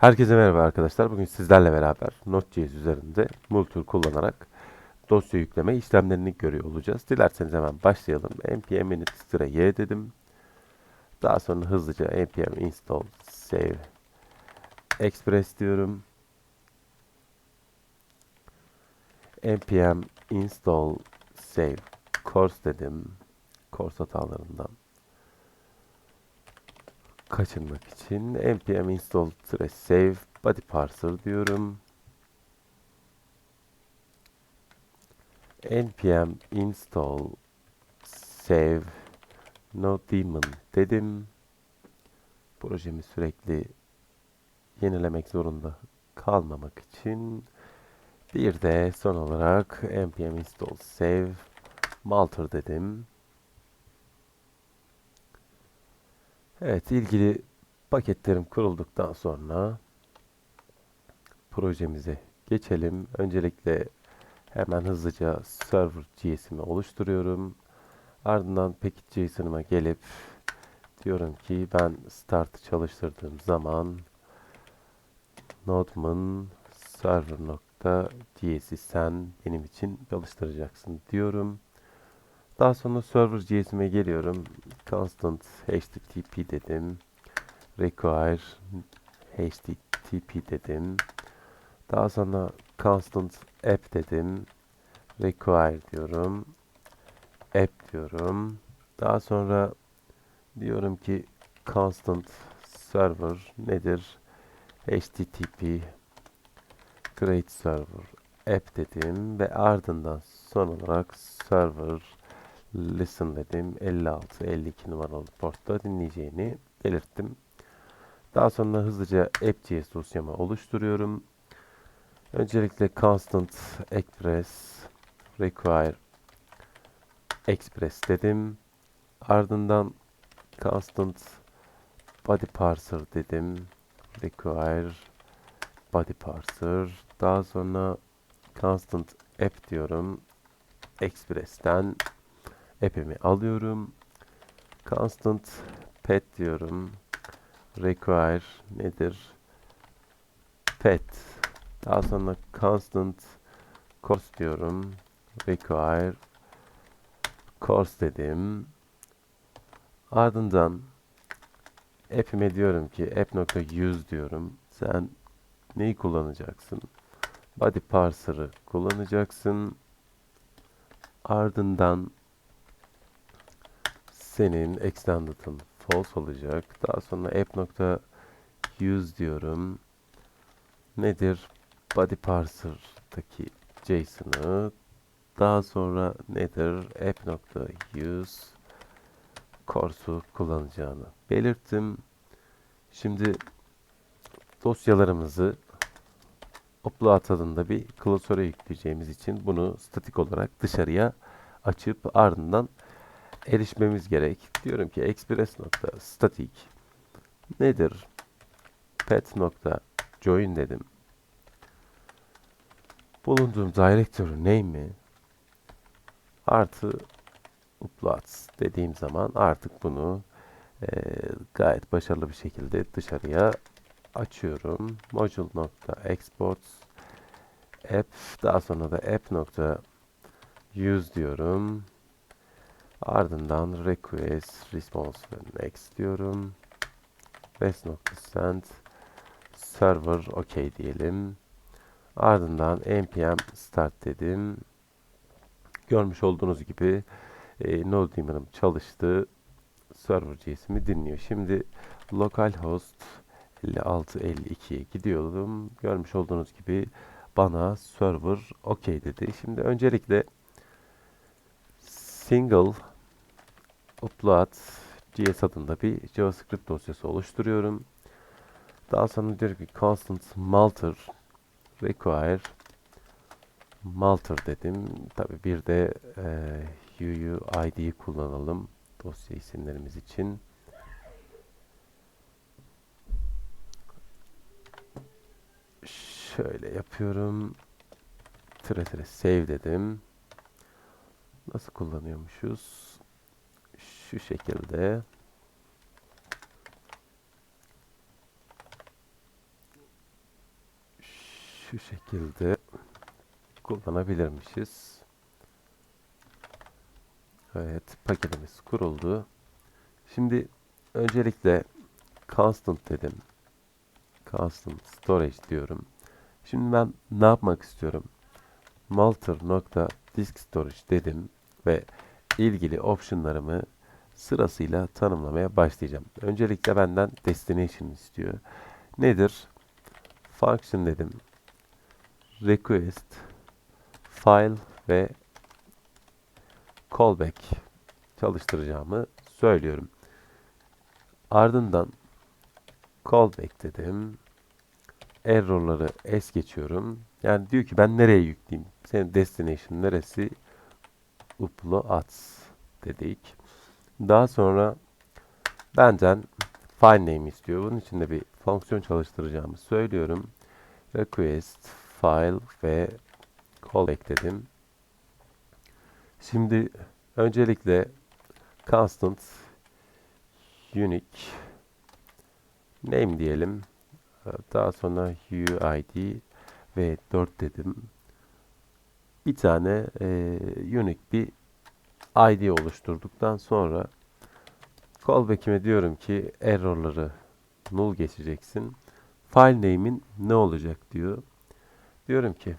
Herkese merhaba arkadaşlar. Bugün sizlerle beraber Node.js üzerinde Multool kullanarak dosya yükleme işlemlerini görüyor olacağız. Dilerseniz hemen başlayalım. npm init-y dedim. Daha sonra hızlıca npm install save express diyorum. npm install save course dedim. Course hatalarından kaçınmak için npm install save body parser diyorum. npm install save no daemon dedim. Projemi sürekli yenilemek zorunda kalmamak için bir de son olarak npm install save malter dedim. Evet, ilgili paketlerim kurulduktan sonra projemize geçelim. Öncelikle hemen hızlıca server JS'imi oluşturuyorum. Ardından package.json'ıma gelip diyorum ki ben start çalıştırdığım zaman node'mun server.js'i sen benim için çalıştıracaksın diyorum. Daha sonra server JS'ime geliyorum. Constant HTTP dedim. Require HTTP dedim. Daha sonra constant app dedim. Require diyorum. App diyorum. Daha sonra diyorum ki constant server nedir? HTTP create server app dedim ve ardından son olarak server listen dedim. 56-52 numaralı portta dinleyeceğini belirttim. Daha sonra hızlıca app.js dosyamı oluşturuyorum. Öncelikle constant express require express dedim. Ardından constant body parser dedim. Require body parser. Daha sonra constant app diyorum. Express'ten app'imi alıyorum. Constant pet diyorum. Require nedir? Pet. Daha sonra constant course diyorum. Require course dedim. Ardından app'ime diyorum ki app.use diyorum. Sen neyi kullanacaksın? Body parser'ı kullanacaksın. Ardından senin extended'ın false olacak. Daha sonra app.use diyorum. Nedir? Body parser'daki JSON'ı daha sonra nedir? app.use course'u kullanacağını belirttim. Şimdi dosyalarımızı upload adında bir klasöre yükleyeceğimiz için bunu statik olarak dışarıya açıp ardından erişmemiz gerek. Diyorum ki express nokta static nedir? pet nokta join dedim. Bulunduğum directory name'i artı uploads dediğim zaman artık bunu e, gayet başarılı bir şekilde dışarıya açıyorum. Module nokta export app daha sonra da app nokta use diyorum. Ardından request response ve next diyorum. res.send server OK diyelim. Ardından npm start dedim. Görmüş olduğunuz gibi e, NodeDemon'ım çalıştı. Server JS'imi dinliyor. Şimdi localhost 5652'ye gidiyorum. Görmüş olduğunuz gibi bana server OK dedi. Şimdi öncelikle single upload JS adında bir JavaScript dosyası oluşturuyorum. Daha sonra diyor ki constant malter require malter dedim. Tabi bir de e, UUID kullanalım dosya isimlerimiz için. Şöyle yapıyorum. Tire tire save dedim. Nasıl kullanıyormuşuz? Şu şekilde. şu şekilde kullanabilirmişiz. Evet, paketimiz kuruldu. Şimdi öncelikle constant dedim. Constant storage diyorum. Şimdi ben ne yapmak istiyorum? Malter.disk storage dedim ve ilgili optionlarımı sırasıyla tanımlamaya başlayacağım. Öncelikle benden destination istiyor. Nedir? Function dedim. Request, file ve callback çalıştıracağımı söylüyorum. Ardından callback dedim. Error'ları es geçiyorum. Yani diyor ki ben nereye yükleyeyim? Senin destination neresi? Uploads dedik. Daha sonra benden file name istiyor. Bunun için de bir fonksiyon çalıştıracağımı söylüyorum. Request, file ve callback dedim. Şimdi öncelikle constant unique name diyelim. Daha sonra UID ve 4 dedim. Bir tane e, unique bir ID oluşturduktan sonra callback'ime diyorum ki error'ları null geçeceksin. File name'in ne olacak diyor. Diyorum ki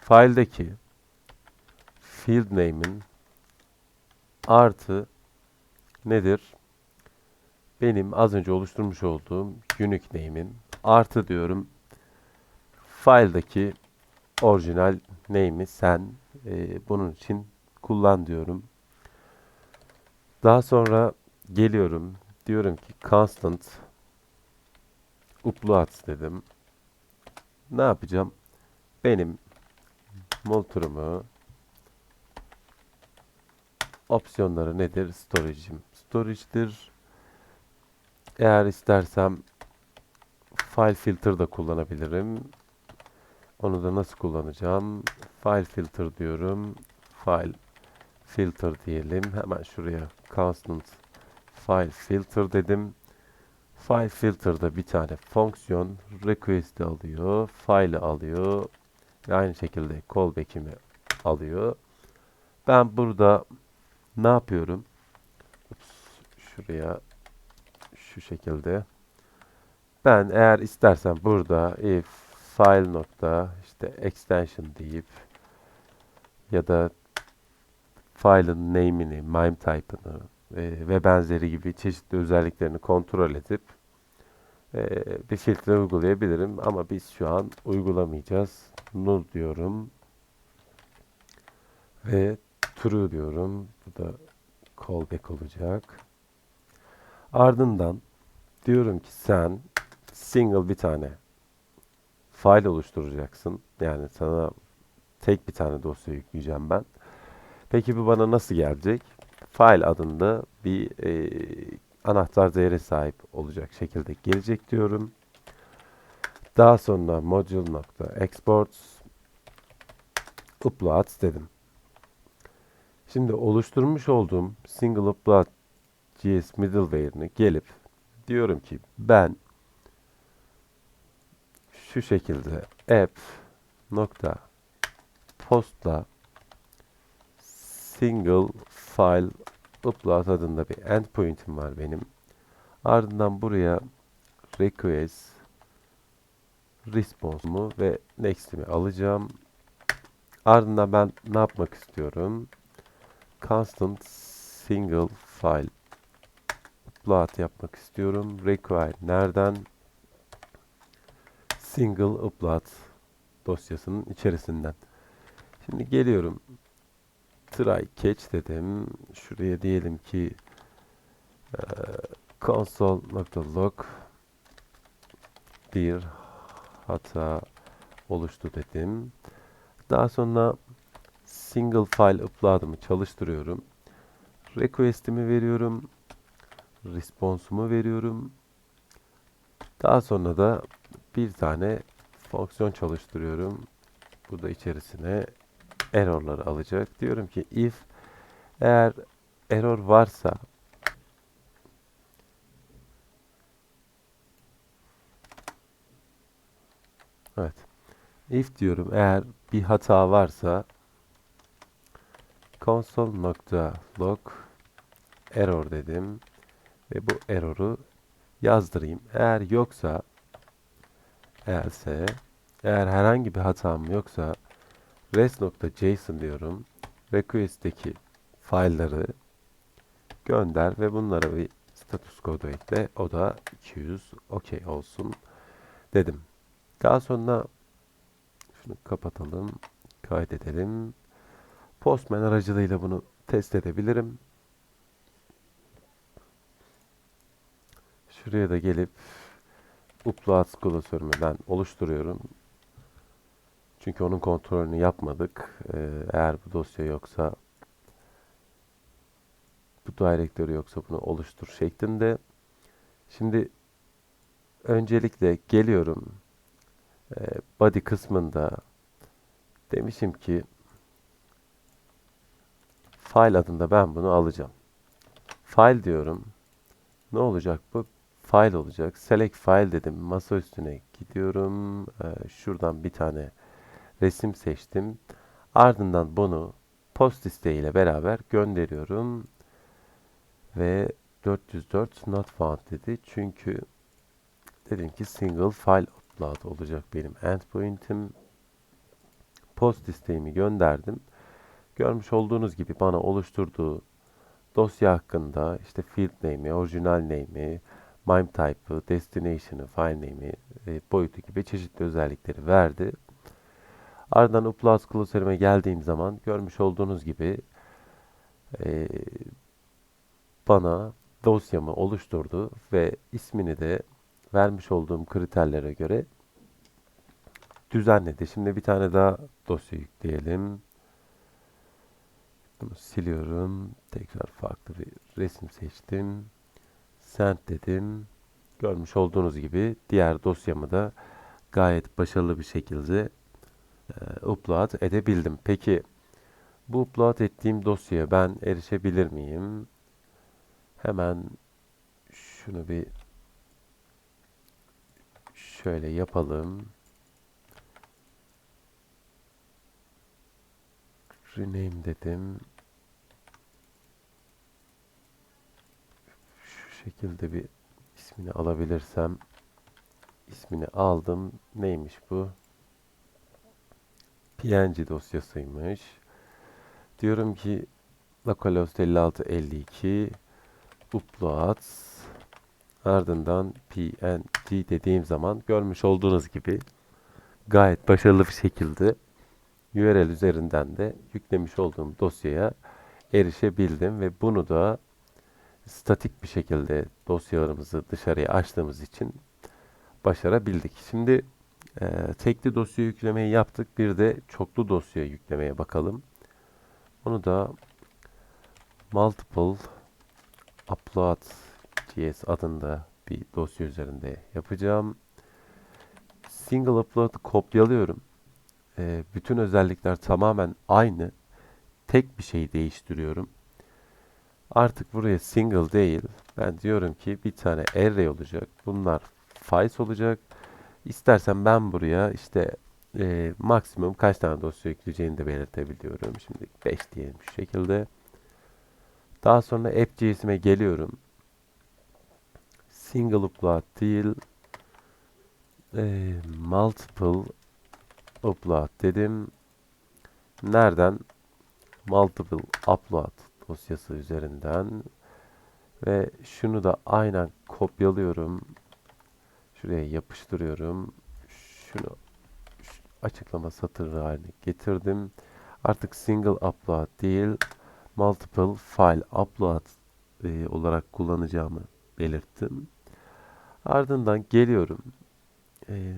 file'deki field name'in artı nedir? Benim az önce oluşturmuş olduğum unique name'in artı diyorum file'daki orijinal name'i sen e, bunun için kullan diyorum. Daha sonra geliyorum. Diyorum ki constant uploads dedim. Ne yapacağım? Benim multurumu opsiyonları nedir? Storage'im. Storage'dir. Eğer istersem file filter da kullanabilirim. Onu da nasıl kullanacağım? File filter diyorum. File filter diyelim. Hemen şuraya constant file filter dedim. File filter'da bir tane fonksiyon request'i alıyor, file'ı alıyor ve aynı şekilde callback'imi alıyor. Ben burada ne yapıyorum? Ups, şuraya şu şekilde. Ben eğer istersen burada if file nokta işte extension deyip ya da file'ın name'ini, mime type'ını e, ve benzeri gibi çeşitli özelliklerini kontrol edip e, bir filtre uygulayabilirim ama biz şu an uygulamayacağız. Null diyorum ve true diyorum. Bu da callback olacak. Ardından diyorum ki sen single bir tane file oluşturacaksın. Yani sana tek bir tane dosya yükleyeceğim ben. Peki bu bana nasıl gelecek? File adında bir e, anahtar değeri sahip olacak şekilde gelecek diyorum. Daha sonra module.exports uploads dedim. Şimdi oluşturmuş olduğum single upload JS middleware'ını gelip diyorum ki ben şu şekilde app nokta postla single file upload adında bir endpoint'im var benim. Ardından buraya request response'umu ve next'imi alacağım. Ardından ben ne yapmak istiyorum? Constant single file upload yapmak istiyorum. Require nereden? Single upload dosyasının içerisinden. Şimdi geliyorum. Try catch dedim. Şuraya diyelim ki e, console.log bir hata oluştu dedim. Daha sonra single file upload'ımı çalıştırıyorum. Request'imi veriyorum. Response'umu veriyorum. Daha sonra da bir tane fonksiyon çalıştırıyorum. Bu da içerisine error'ları alacak. Diyorum ki if eğer error varsa Evet. if diyorum eğer bir hata varsa console.log error dedim ve bu error'u yazdırayım. Eğer yoksa eğerse eğer herhangi bir hatam yoksa res.json diyorum. Request'teki file'ları gönder ve bunlara bir status kodu ekle. O da 200 okey olsun dedim. Daha sonra şunu kapatalım. Kaydedelim. Postman aracılığıyla bunu test edebilirim. Şuraya da gelip upload klasörümü ben oluşturuyorum. Çünkü onun kontrolünü yapmadık. Ee, eğer bu dosya yoksa bu direktörü yoksa bunu oluştur şeklinde. Şimdi öncelikle geliyorum. Ee, body kısmında demişim ki file adında ben bunu alacağım. File diyorum. Ne olacak bu? File olacak. Select file dedim. Masa üstüne gidiyorum. Ee, şuradan bir tane resim seçtim. Ardından bunu post isteğiyle beraber gönderiyorum. Ve 404 not found dedi. Çünkü dedim ki single file upload olacak benim endpoint'im. Post isteğimi gönderdim. Görmüş olduğunuz gibi bana oluşturduğu dosya hakkında işte field name'i, orijinal name'i, MIME type'ı, destination'ı, file name'i, e, boyutu gibi çeşitli özellikleri verdi. Ardından upload klasörüme geldiğim zaman görmüş olduğunuz gibi e, bana dosyamı oluşturdu ve ismini de vermiş olduğum kriterlere göre düzenledi. Şimdi bir tane daha dosya yükleyelim. Bunu siliyorum. Tekrar farklı bir resim seçtim. Send dedim. Görmüş olduğunuz gibi diğer dosyamı da gayet başarılı bir şekilde upload edebildim. Peki bu upload ettiğim dosyaya ben erişebilir miyim? Hemen şunu bir şöyle yapalım. rename dedim. Şu şekilde bir ismini alabilirsem ismini aldım. Neymiş bu? PNG dosyasıymış. Diyorum ki localhost 5652 upload ardından png dediğim zaman görmüş olduğunuz gibi gayet başarılı bir şekilde URL üzerinden de yüklemiş olduğum dosyaya erişebildim ve bunu da statik bir şekilde dosyalarımızı dışarıya açtığımız için başarabildik. Şimdi e, tekli dosya yüklemeyi yaptık. Bir de çoklu dosya yüklemeye bakalım. Onu da multiple upload JS adında bir dosya üzerinde yapacağım. Single upload'ı kopyalıyorum e, bütün özellikler tamamen aynı. Tek bir şey değiştiriyorum. Artık buraya single değil. Ben diyorum ki bir tane array olacak. Bunlar files olacak. İstersen ben buraya işte e, maksimum kaç tane dosya yükleyeceğini de belirtebiliyorum. Şimdi 5 diyelim şu şekilde. Daha sonra app.js'ime geliyorum. Single upload değil e, multiple upload dedim. Nereden? Multiple upload dosyası üzerinden ve şunu da aynen kopyalıyorum. Şuraya yapıştırıyorum. Şunu açıklama satırı haline getirdim. Artık single upload değil, multiple file upload e, olarak kullanacağımı belirttim. Ardından geliyorum. E,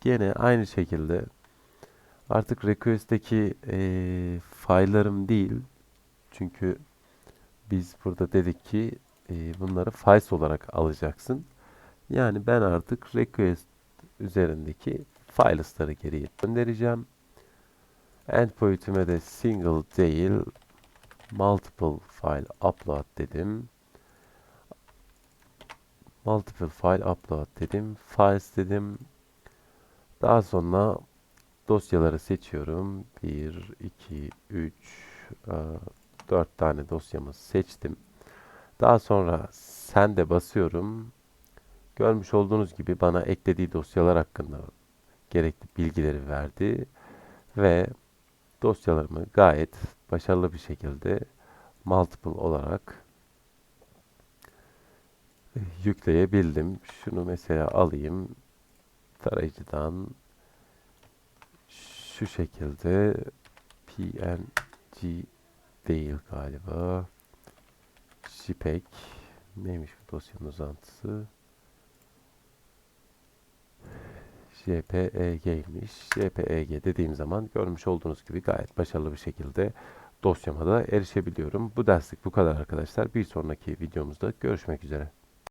gene aynı şekilde Artık request'teki e, file'larım değil. Çünkü biz burada dedik ki e, bunları files olarak alacaksın. Yani ben artık request üzerindeki files'ları geriye göndereceğim. Endpoint'ime de single değil multiple file upload dedim. Multiple file upload dedim. Files dedim. Daha sonra dosyaları seçiyorum. 1, 2, 3, 4 tane dosyamı seçtim. Daha sonra sende basıyorum. Görmüş olduğunuz gibi bana eklediği dosyalar hakkında gerekli bilgileri verdi ve dosyalarımı gayet başarılı bir şekilde multiple olarak yükleyebildim. Şunu mesela alayım tarayıcıdan şu şekilde PNG değil galiba. JPEG neymiş bu dosyanın uzantısı? JPEG'ymiş. JPEG dediğim zaman görmüş olduğunuz gibi gayet başarılı bir şekilde dosyama da erişebiliyorum. Bu derslik bu kadar arkadaşlar. Bir sonraki videomuzda görüşmek üzere.